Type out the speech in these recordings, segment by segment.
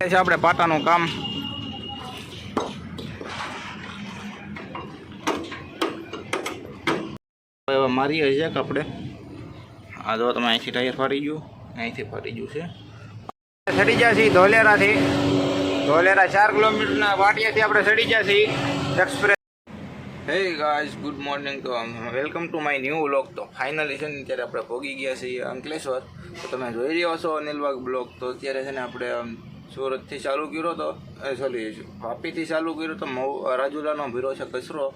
છે આપણે પાટાનું કામ. મારી છે આપણે. આ જો તમે અહીંથી ટાયર ફાટી ગયું, અહીંથી ફાટી ગયું છે. ચડી ગયા છીએ ધોલેરાથી. ધોલેરા ચાર કિલોમીટરના વાટિયાથી આપણે ચડી ગયા છીએ express hey guys good morning તો welcome to my new vlog તો ફાઇનલી છે ને અત્યારે આપણે ભોગી ગયા છીએ અંકલેશ્વર. તો તમે જોઈ રહ્યા છો અનિલવાગ બ્લોગ તો અત્યારે છે ને આપણે સુરતથી ચાલુ કર્યો તો સોરી વાપીથી ચાલુ કર્યો તો મઉ રાજુલાનો ભીરો છે કચરો.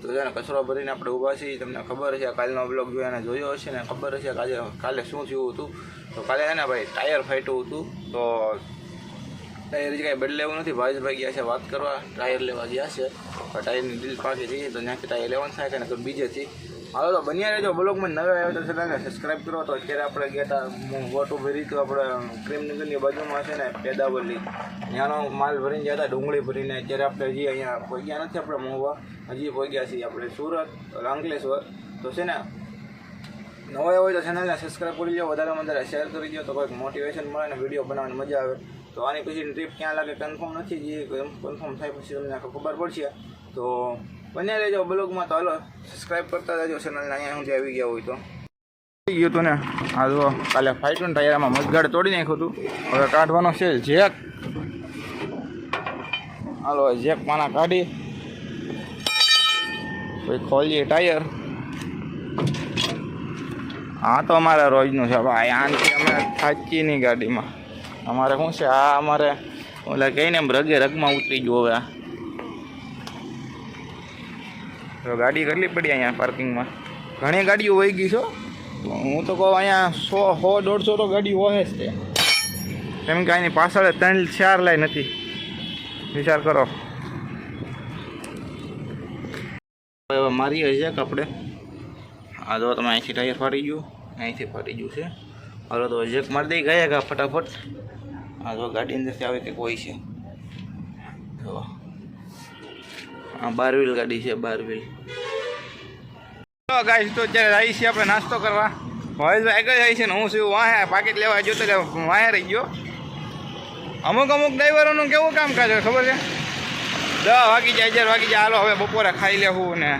તો છે કચરો ભરીને આપણે ઊભા છીએ, તમને ખબર હશે કાલનો બ્લોગ જોઈને જોયો હશે ને, ખબર હશે કાલે કાલે શું થયું હતું. તો કાલે છે ને ભાઈ ટાયર ફાટ્યું હતું. તો ટાયર કાંઈ બદલે એવું નથી ભાઈ ગયા છે વાત કરવા ટાયર લેવા ગયા છે. પણ ટાયરની ડીલ પાકી જઈએ તો ત્યાંથી ટાયર લેવાનું થાય કે બીજેથી. હાલો તો બન્યા રહેજો બ્લોગમાં નવા આવ્યો તો ચેનલને સબસ્ક્રાઈબ કરો. તો અત્યારે આપણે ગયા હતા વોટો ભરી તો આપણે પ્રેમનગરની બાજુમાં છે ને પેદાવલી. ત્યાંનો માલ ભરીને હતા ડુંગળી ભરીને. અત્યારે આપણે હજી અહીંયા પહોંચ્યા નથી આપણે મહુવા હજી પહોંચ્યા છીએ આપણે સુરત અંકલેશ્વર તો છે ને, નવા હોય તો ચેનલને સબસ્ક્રાઈબ કરી લો વધારે વધારે શેર કરી દો તો કોઈક મોટિવેશન મળે ને વીડિયો બનાવવાની મજા આવે. તો આની પછીની ટ્રીપ ક્યાં લાગે કન્ફર્મ નથી, જે કન્ફર્મ થાય પછી તમને આખું ખબર પડશે. તો બન્યા રહેજો બ્લોગમાં તો હાલો સબસ્ક્રાઈબ કરતા રહેજો ચેનલને અહીંયા સુધી આવી ગયા હોય તો. થઈ ગયું હતું ને? આ જો કાલે ફાઈટનું ટાયરમાં મજગાડ તોડી નાખ્યું હતું હવે કાઢવાનો છે જેક. હાલો જેક પાના કાઢી. પછી ખોલીએ ટાયર. હા તો અમારે રોજનું છે. ભાઈ, આનથી અમે થાચીએ નહીં ગાડીમાં. અમારે શું છે? આ અમારે ઓલા કહીને રગે રગમાં ઉતરી ગયું હવે આ. તો ગાડી કેટલી પડી અહીંયા પાર્કિંગમાં? ઘણી ગાડીઓ વહી ગઈ છો. હું તો કહું અહીંયા સો સો દોઢસો તો ગાડી હોય જ છે કેમ કે અહીંની પાછળ ત્રણ ચાર લાઈન નથી વિચાર કરો. હવે મારી હશે કપડે આપણે. આ જો તમે અહીંથી ટાયર ફાટી ગયું. અહીંથી ફાટી ગયું છે. હવે તો જેક મારી દઈ ગયા કા ફટાફટ. આ જો ગાડી અંદરથી આવે કંઈક કોઈ છે. જો. આ બાર વ્હીલ ગાડી છે, બાર વ્હીલ. ગાઈસ તો અત્યારે આવી છીએ આપણે નાસ્તો કરવા. ભાવેશભાઈ આગળ જાય છે ને હું શું, વાહે પાકેટ લેવા જોતો વાહે રહી ગયો. અમુક અમુક ડ્રાઈવરોનું કેવું કામ હોય, ખબર છે? દસ વાગી જાય, અગિયાર વાગી જાય, હાલો હવે બપોરે ખાઈ લેવું ને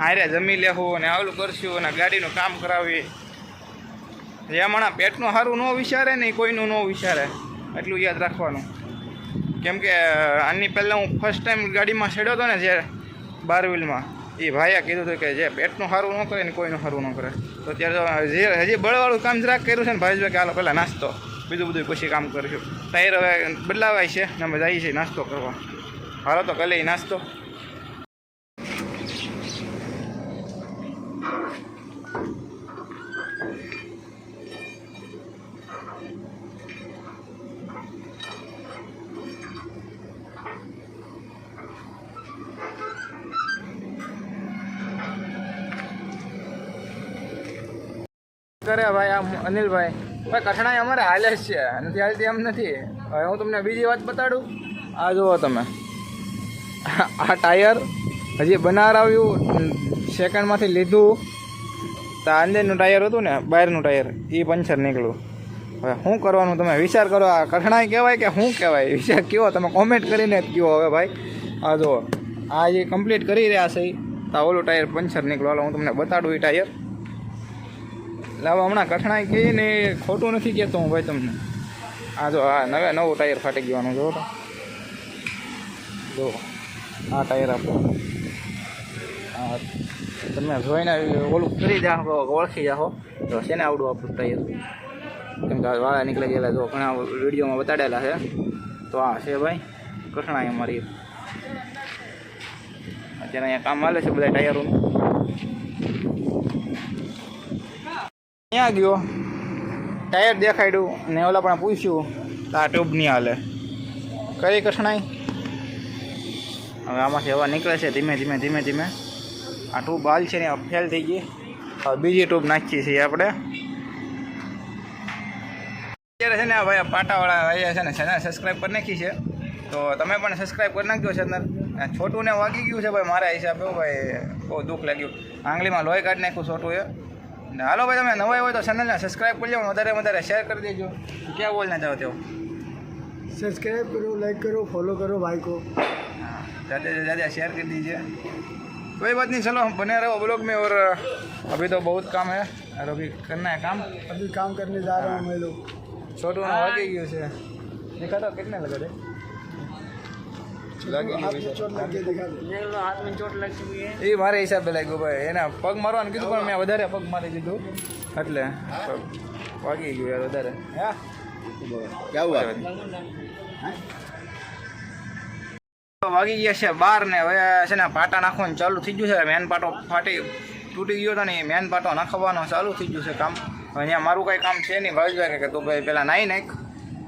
હારે જમી લેવું ને આવલું કરશું ને ગાડીનું કામ કરાવી. જે હમણાં પેટનું સારું ન વિચારે ને કોઈનું ન વિચારે, એટલું યાદ રાખવાનું. કેમ કે આની પહેલાં હું ફર્સ્ટ ટાઈમ ગાડીમાં ચડ્યો હતો ને જે બાર વ્હીલમાં એ ભાઈએ કીધું હતું કે જે પેટનું સારું ન કરે ને કોઈનું સારું ન કરે. તો ત્યારે જે, હજી બળવાળું કામ જરાક કર્યું છે ને ભાઈ કે હાલો પહેલાં નાસ્તો, બીજું બધું પછી કામ કરીશું. ટાયર હવે બદલાવાય છે ને અમે જઈએ છીએ નાસ્તો કરવા. હાલો તો કલે નાસ્તો. કરે ભાઈ આમ અનિલભાઈ. ભાઈ, કઠણાઈ અમારે હાલે જ છે. નથી હાલતી એમ નથી. હવે હું તમને બીજી વાત બતાડું. આ જુઓ તમે. આ ટાયર હજી બનાર આવ્યું સેકન્ડમાંથી લીધું. તો આ અંદરનું ટાયર હતું ને, બહારનું ટાયર એ પંચર નીકળ્યું. હવે શું કરવાનું તમે? વિચાર કરો, આ કઠણાઈ કહેવાય કે શું કહેવાય? વિચાર કયો, તમે કોમેન્ટ કરીને જ કહો હવે ભાઈ. આ જુઓ. આ જે કમ્પ્લીટ કરી રહ્યા છે તો ઓલું ટાયર પંચર નીકળ્યું. હાલો, હું તમને બતાડું એ ટાયર. લાવો હમણાં કઠણાઈ કહી ને ખોટું નથી કહેતો હું ભાઈ તમને. આ જો હા નવે નવું ટાયર ફાટી ગયાનું જો જો, આ ટાયર આપો. હા તમે જોઈને ઓલું કરી જાઓ ઓળખી જાઓ. તો છે ને આવડું આપણું ટાયર કેમ કે વાળા નીકળી ગયેલા જો, ઘણા વિડીયોમાં બતાડેલા છે. તો આ છે ભાઈ, કઠણાઈ અમારી. અત્યારે અહીંયા કામ હાલે છે બધા ટાયરોનું ત્યાં ગયો? ટાયર દેખાડ્યું ને ઓલા પણ પૂછ્યું તો આ ટ્યુબ નહીં હાલે. કઈ કઠણાઈ? હવે આમાંથી હવા નીકળે છે, ધીમે ધીમે ધીમે ધીમે. આ ટ્યુબ હાલ છે ને ફેલ થઈ ગઈ. હવે બીજી ટ્યુબ નાખીએ છીએ આપણે. અત્યારે છે ને ભાઈ પાટાવાળા ભાઈ છે ને ચેનલ સબસ્ક્રાઈબ કરી નાખી છે. તો તમે પણ સબસ્ક્રાઈબ કરી નાખજો છોટું ને વાગી ગયું છે ભાઈ મારા હિસાબે ભાઈ. બહુ દુઃખ લાગ્યું. આંગળીમાં લોહી કાઢી નાખ્યું છોટું એ ને હાલો ભાઈ તમે નવા હોય તો ચેનલને સબસ્ક્રાઈબ કરી લો વધારે વધારે શેર કરી દેજો ક્યાં બોલના જાઓ તેઓ सब्सक्राइब करो लाइक करो फॉलो करो भाई को ज़्यादा से ज़्यादा शेयर कर दीजिए कोई बात नहीं चलो बने रहो ब्लॉग में और अभी तो बहुत काम है और अभी करना है काम अभी काम करने जा रहे हैं हम लोग छोटू ने वागी ગયું છે દેખા તો કેટલને લગે છે લાગી हाथ ગયું में चोट लग गई दिखा दे એ મારે હિસાબે લાગ્યું ભાઈ. એને પગ મારવાનું કીધું પણ મેં વધારે પગ મારી દીધું. એટલે વાગી ગયું યાર વધારે. વાગી? ગયા છે બાર ને હવે છે ને પાટા નાખવાનું ચાલુ થઈ ગયું છે. મેન પાટો ફાટી તૂટી ગયો હતો ને મેન પાટો નાખવાનો ચાલુ થઈ ગયું છે કામ. અહીંયા મારું કાંઈ કામ છે નહીં. ભાઈ કે તું ભાઈ પહેલાં નાઈ નાખ.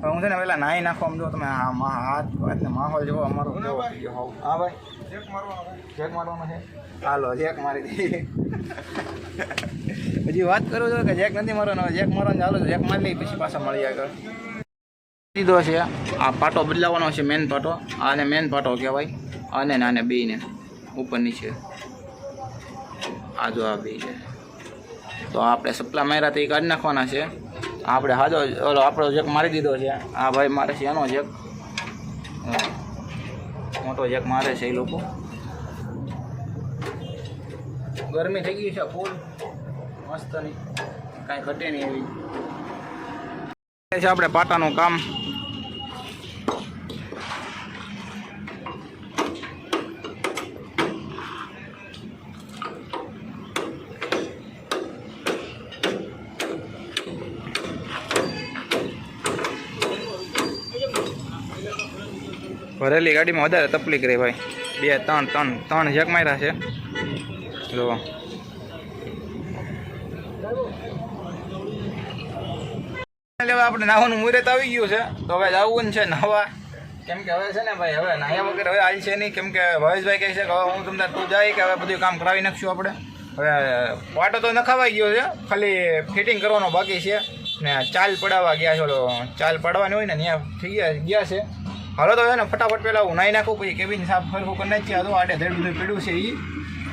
હવે હું છે ને પહેલાં નાહી નાખવા જો તમે હાથ હાથ ને માહોલ જેવો અમારો. હા ભાઈ. મારવાનો છે. હાલો જેક મારી દઈએ. હજી વાત કરું છું કે જેક નથી મારવાનો જેક મારવાનું ચાલુ જેક મારી લઈ પછી પાછા મળી આગળ. દીધો છે. આ પાટો બદલાવાનો છે મેન પાટો. આને મેન પાટો કહેવાય. અને ને આને બેયને ઉપર નીચે. આ જો આ બે છે. તો આપણે સપ્લા માર્યા તો એ કાઢી નાખવાના છે. આપણે હાજો, ઓલો આપણો જેક મારી દીધો છે. આ ભાઈ મારે છે, એનો જેક. મોટો જેક મારે છે એ લોકો. ગરમી થઈ ગઈ છે, ફૂલ. મસ્ત નહીં કાંઈ ઘટે નહીં એવી. છે આપણે પાટાનું કામ. ભરેલી ગાડીમાં વધારે તકલીફ રહી ભાઈ. બે, ત્રણ ત્રણ ત્રણ જેક માર્યા છે. જો. હવે આપણે નાવાનું મુહૂર્ત આવી ગયું છે. તો હવે જવું છે નાહવા. કેમ કે હવે છે ને ભાઈ, હવે નાહ્યા વગર હવે હાલ છે નહીં. કેમ કે ભાવેશભાઈ કહે છે કે હવે હું તમને તું જાય કે હવે બધું કામ કરાવી નાખશું આપણે. હવે પાટો તો નખાવાઈ ગયો છે. ખાલી ફિટિંગ કરવાનો બાકી છે. ને ચાલ પડાવવા ગયા છે. ચાલ પડવાની હોય ને, ત્યાં થઈ ગયા ગયા છે. હાલો તો ને ફટાફટ પહેલાં હું નાહી નાખું, પછી કેબિન સાફ ફરખું કરી નાખીએ. હતું આડે ધેડ બધું પીડ્યું છે એ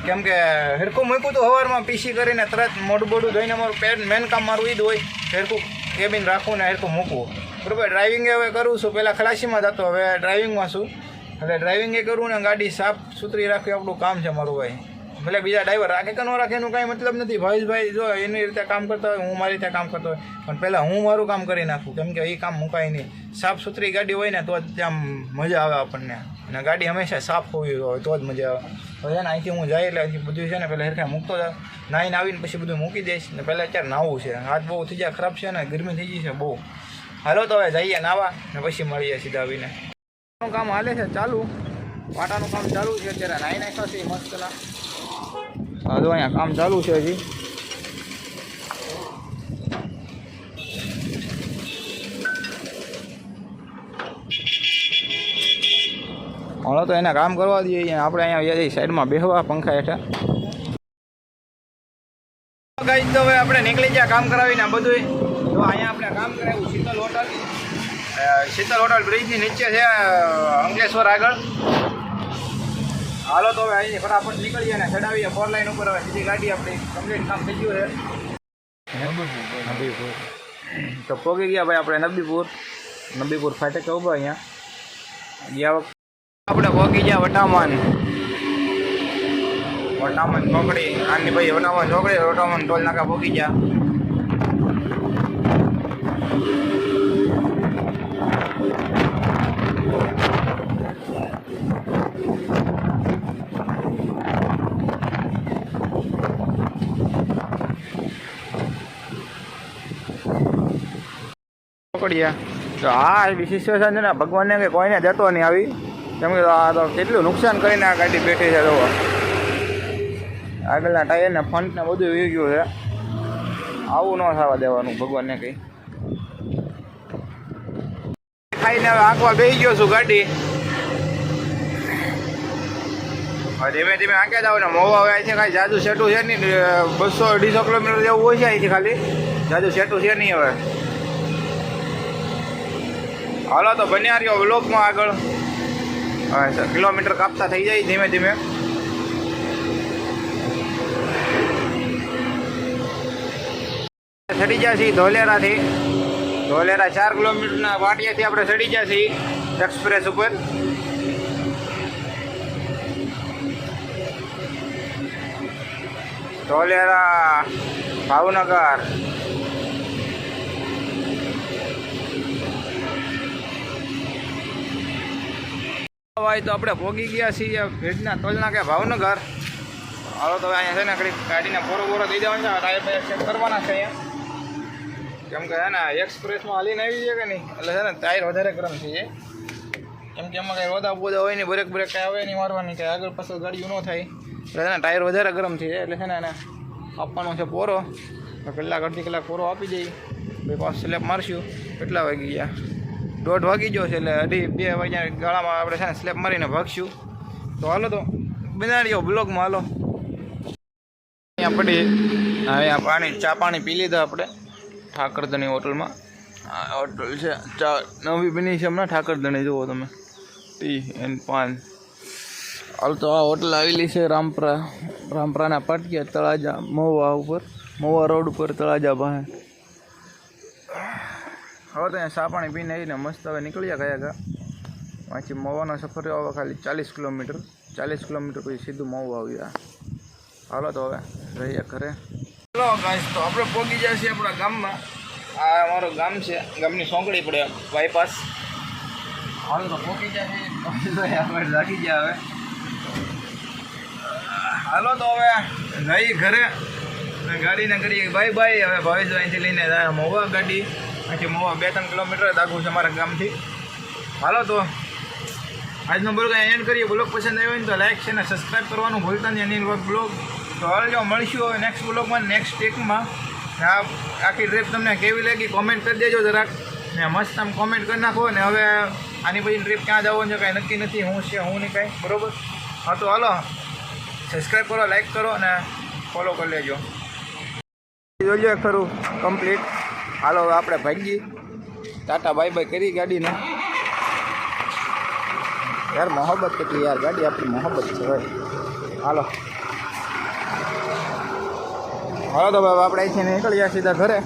કેમ કે હિરખું મૂક્યું હતું સવારમાં પીસી કરીને તરત મોઢું બોડું ધોઈને મારું પેન, મેન કામ મારું એ જ હોય. હિરખું કેબિન રાખવું ને હેરકું મૂકવું બરાબર ડ્રાઇવિંગ હવે કરું છું. પહેલાં ખલાસીમાં જતો હવે ડ્રાઇવિંગ એ કરવું ને ગાડી સાફ સુથરી રાખવી આપણું કામ છે મારું ભાઈ. ભલે બીજા ડ્રાઈવર રાખે કે ન રાખે એનું કાંઈ મતલબ નથી. ભાવેશભાઈ જો એની રીતે કામ કરતા હોય, હું મારી રીતે કામ કરતો હોય. પણ પહેલાં હું મારું કામ કરી નાખું. કેમ કે એ કામ મુકાય નહીં. સાફ સુથરી ગાડી હોય ને, તો જ ત્યાં મજા આવે આપણને. અને ગાડી હંમેશા સાફ હોવી હોય, તો જ મજા આવે. હવે છે ને, અહીંથી હું જાય એટલે અહીંથી બધું છે ને પહેલાં હેરખા મૂકતો જાઉં. નાહીને આવીને પછી બધું મૂકી દઈશ. ને પહેલાં અત્યારે નાહવું છે. હાથ બહુ થઈ જાય, ખરાબ છે ને, ગરમી થઈ ગઈ છે બહુ. હાલો તો હવે જઈએ નાવા ને પછી મળીએ સીધા આવીને. કામ હાલે છે, ચાલુ. પાટાનું કામ ચાલુ છે અત્યારે. નાહી નાખ્યા છે, મસ્તના. હા તો અહીંયા કામ ચાલુ છે હજી. હલો, તો એને કામ કરવા દઈએ આપણે અહીંયા સાઈડમાં બેહવા પંખા હેઠળ. હવે આપણે નીકળી ગયા કામ કરાવીને બધું તો અહીંયા આપણે કામ કરાવ્યું શીતલ હોટલ. શીતલ હોટલ બ્રિજની નીચે છે અંકલેશ્વર આગળ. હાલો તો હવે અહીંથી ફટાફટ નીકળીએ અને ચડાવીએ ફોર લાઈન ઉપર. હવે સીધી ગાડી આપણી કમ્પ્લીટ કામ થઈ ગયું છે. નબીપુર. તો પોગી ગયા ભાઈ આપણે નબીપુર. નબીપુર ફાટે કે ઊભા અહીંયા? ગયા વખતે આપણે પોગી ગયા વટામાન વટામન ચોકડી. આની ભાઈ વટામાન ચોકડી વટામણ ટોલ નાકા પોગી ગયા. પકડ્યા તો આ એવી સિચ્યુએશન છે ને, ભગવાનને કે કોઈને જતો નહીં આવી. કેમ કે આ તો કેટલું નુકસાન કરીને આ ગાડી બેઠી છે તો આગળના ટાયર ને ફંટ બધું વી ગયું છે. આવું ન થવા દેવાનું, ભગવાનને કંઈ. ખાઈને હવે આંકવા બેસી ગયો છું ગાડી. ધીમે ધીમે આંકે જાવ ને, મોવા હવે અહીંથી કાંઈ જાદુ સેટું છે નહીં બસો અઢીસો કિલોમીટર જેવું હોય છે અહીંથી ખાલી. જાદુ સેટું છે નહીં હવે. હાલો તો બન્યા રહ્યો વ્લોગમાં આગળ. હા કિલોમીટર કાપતા થઈ જાય ધીમે ધીમે. ચડી ગયા છીએ ધોલેરાથી. ધોલેરા ચાર કિલોમીટરના વાટિયાથી આપણે ચડી ગયા છીએ એક્સપ્રેસ ઉપર. ધોલેરા ભાવનગર. ભાઈ તો આપણે ભોગી ગયા છીએ ભેજના ટોલના કે ભાવનગર. હાલો તો અહીંયા છે ને ઘડી ગાડીને પોરો પોરો દઈ દેવાનો છે. ટાયર ચેક કરવાના છે અહીંયા. કેમ કે છે ને એક્સપ્રેસમાં હાલીને આવી છે કે નહીં? એટલે છે ને ટાયર વધારે ગરમ થઈ જાય કેમ કે એમાં કંઈ રોદા બોદા હોય નહીં, બ્રેક બ્રેક કાંઈ આવે નહીં મારવાની, કાંઈ આગળ પાછળ ગાડીઓ ન થાય. એટલે છે ને ટાયર વધારે ગરમ જાય એટલે છે ને એને આપવાનો છે પોરો. કલાક અડધી કલાક પોરો આપી દઈએ. ભાઈ પાસ સ્લેપ મારશું. કેટલા વાગી ગયા? દોઢ વાગી ગયો છે એટલે અઢી, બે વાગ્યા ગાળામાં આપણે છે સ્લેપ મારીને ભાગશું. તો હાલો તો બનાવીઓ બ્લોગમાં હાલો. અહીંયા પડી, અહીંયા પાણી, ચા પાણી પી લીધા આપણે, ઠાકરધણી હોટલમાં. હોટલ છે, ચા નવી બની છે હમણાં, ઠાકરધણી જુઓ તમે. Tea and paan. હાલ તો આ હોટલ આવેલી છે રામપરા, રામપરાના પાટિયા, તળાજા મહુવા ઉપર મહુવા રોડ ઉપર, તળાજા પાસે. હવે તો ચા પાણી પીને આવીને મસ્ત હવે નીકળ્યા ગયા ગયા વાંચી મવાનો સફર રહ્યો હવે ખાલી ચાલીસ કિલોમીટર. ચાલીસ કિલોમીટર પછી સીધું મવું આવ્યા હાલો તો હવે રહીએ ઘરે. ચલો ગાઈસ તો આપણે પહોંચી જાય છીએ આપણા ગામમાં. આ અમારું ગામ છે, ગામની સોંકડી પડે બાયપાસ હાલો તો પહોંચી જાય આપણે લાગી ગયા હવે. હાલો તો હવે રહી ઘરે. ગાડીને કરીએ બાય બાય હવે ભાવેશ અહીંથી લઈને મોવા ગાડી. અહીંથી મોવા બે ત્રણ કિલોમીટર જ આઘું છે અમારા ગામથી. હાલો તો, આજનો બ્લોગ એન્ડ કરીએ. બ્લોગ પસંદ આવ્યો હોય તો લાઈક છે ને સબસ્ક્રાઈબ કરવાનું ભૂલતા નહીં. અનિલ બ્લોગ. તો હાલ જો મળીશું હવે નેક્સ્ટ બ્લોગમાં નેક્સ્ટ ટેકમાં આ આખી ટ્રીપ તમને કેવી લાગી કોમેન્ટ કરી દેજો જરાક. ને મસ્ત આમ કોમેન્ટ કરી નાખો ને હવે આની પછી ટ્રીપ ક્યાં જવાનું છે, કાંઈ નક્કી નથી, હું છે, હું નહીં કાંઈ. બરોબર? હા તો હાલો સબસ્ક્રાઈબ કરો લાઈક કરો અને ફોલો કરી લેજો. જોજો ખરું કમ્પ્લીટ હાલો, હવે આપણે ભાગી ટાટા, બાય બાય, કરી ગાડીને. યાર, મોહબ્બત કેટલી, યાર, ગાડી આપણી મોહબ્બત છે, ભાઈ. હાલો. હાલો, તો ભાઈ આપણે અહીંથી નીકળ્યા સીધા ઘરે.